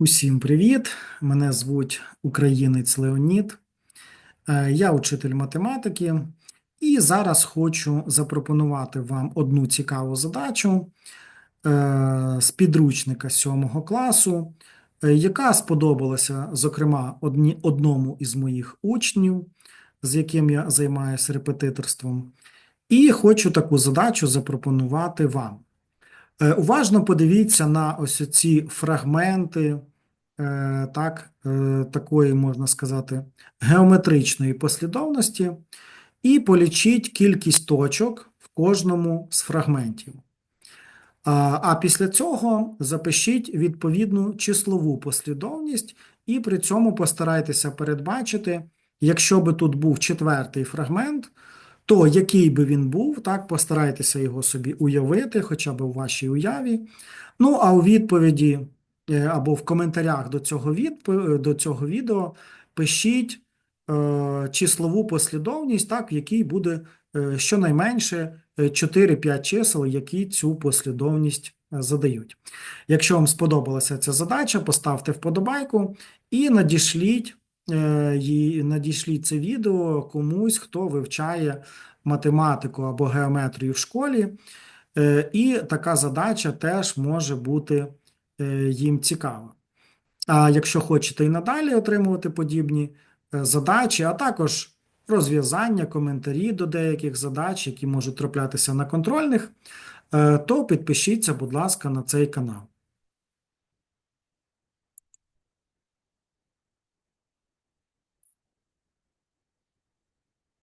Усім привіт! Мене звуть Українець Леонід. Е, Я учитель математики, і зараз хочу запропонувати вам одну цікаву задачу е, з підручника 7 класу, е, яка сподобалася, зокрема, одному із моїх учнів, з яким я займаюся репетиторством. І хочу таку задачу запропонувати вам. Е, Уважно подивіться на ось ці фрагменти е, так, е, такої, можна сказати, геометричної послідовності, і полічіть кількість точок в кожному з фрагментів. А, а після цього запишіть відповідну числову послідовність, і при цьому постарайтеся передбачити, якщо би тут був четвертий фрагмент, то який би він був, так, постарайтеся його собі уявити, хоча б у вашій уяві. Ну, а у відповіді е, або в коментарях до цього, відп- до цього відео пишіть е, числову послідовність, так, в якій буде е, щонайменше е, 4-5 чисел, які цю послідовність е, задають. Якщо вам сподобалася ця задача, поставте вподобайку і надішліть, е, її- це відео комусь, хто вивчає математику або геометрію в школі. Е, І така задача теж може бути е, їм цікава. А якщо хочете і надалі отримувати подібні задачі, а також розв'язання, коментарі до деяких задач, які можуть траплятися на контрольних, то підпишіться, будь ласка, на цей канал.